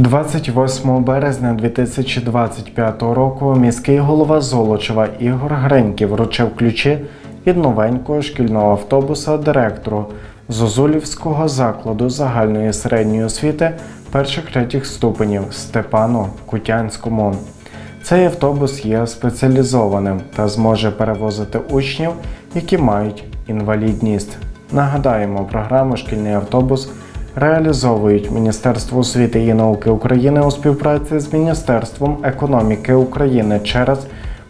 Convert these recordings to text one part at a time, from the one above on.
28 березня 2025 року міський голова Золочева Ігор Греньків вручив ключі від новенького шкільного автобуса директору Зозулівського закладу загальної середньої освіти перших третіх ступенів Степану Кутянському. Цей автобус є спеціалізованим та зможе перевозити учнів, які мають інвалідність. Нагадаємо, програму Шкільний автобус реалізовують Міністерство освіти і науки України у співпраці з Міністерством економіки України через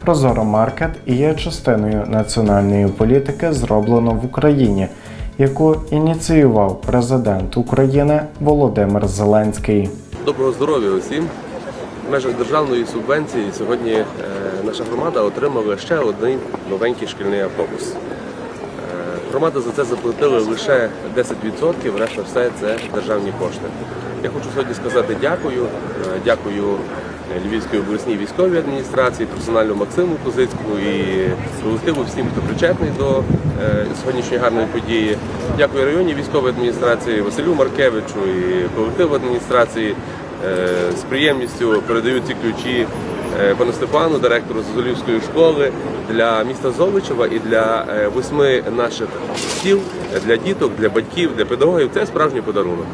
Прозоро Маркет і є частиною національної політики зроблено в Україні, яку ініціював президент України Володимир Зеленський. Доброго здоров'я усім. В межах державної субвенції сьогодні е, наша громада отримала ще один новенький шкільний автобус. Е, Громада за це заплатила лише 10%, решта все це державні кошти. Я хочу сьогодні сказати дякую. Е, Дякую Львівській обласній військовій адміністрації, персональну Максиму Козицькому і колективу всім, хто причетний до е, сьогоднішньої гарної події. Дякую районній військовій адміністрації Василю Маркевичу і колективу адміністрації. Е, З приємністю передаю ці ключі е, пану Степану, директору Зозулівської школи для міста Золочева і для е, восьми наших сіл, е, для діток, для батьків, для педагогів. Це справжній подарунок.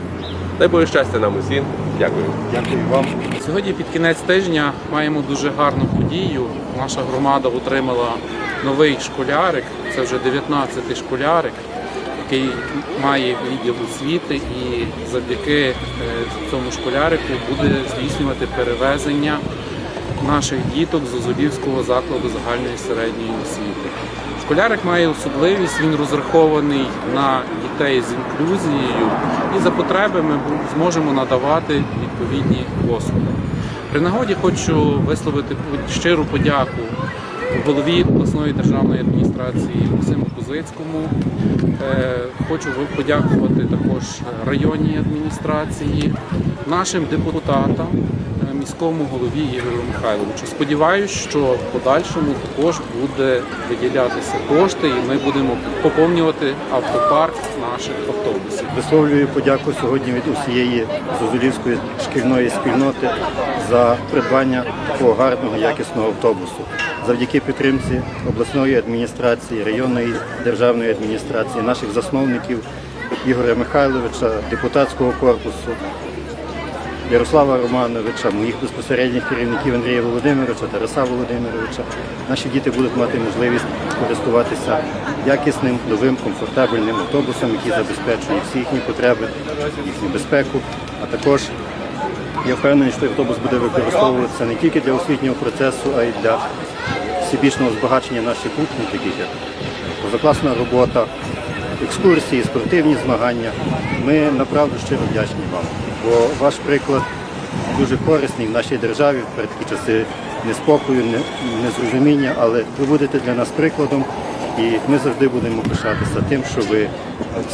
Дай Боже щастя нам усім. Дякую. Дякую вам. Сьогодні під кінець тижня маємо дуже гарну подію. Наша громада отримала новий школярик. Це вже 19-й школярик, який має відділ освіти, і завдяки е, цьому школярику буде здійснювати перевезення наших діток з Озолівського закладу загальної середньої освіти. Школярик має особливість, він розрахований на дітей з інклюзією, і за потреби ми зможемо надавати відповідні послуги. При нагоді хочу висловити щиру подяку голові обласної державної адміністрації Максиму Кузицькому. Е, Хочу подякувати також районній адміністрації, нашим депутатам, міському голові Ігорю Михайловичу. Сподіваюсь, що в подальшому також буде виділятися кошти, і ми будемо поповнювати автопарк наших автобусів. Висловлюю подяку сьогодні від усієї Зозулівської шкільної спільноти за придбання такого гарного якісного автобусу. Завдяки підтримці обласної адміністрації, районної державної адміністрації, наших засновників Ігоря Михайловича, депутатського корпусу, Ярослава Романовича, моїх безпосередніх керівників Андрія Володимировича, Тараса Володимировича. Наші діти будуть мати можливість користуватися якісним, новим, комфортабельним автобусом, який забезпечує всі їхні потреби, їхню безпеку. А також я впевнений, що автобус буде використовуватися не тільки для освітнього процесу, а й для всебічного збагачення наших учнів, таких як позакласна робота, екскурсії, спортивні змагання. Ми направду щиро вдячні вам, бо ваш приклад дуже корисний в нашій державі в такі часи неспокою, незрозуміння, але ви будете для нас прикладом, і ми завжди будемо пишатися тим, що ви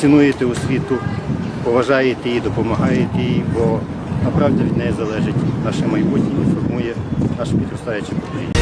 цінуєте освіту, поважаєте її, допомагаєте їй, бо направді від неї залежить наше майбутнє і формує наше підростаюче покоління.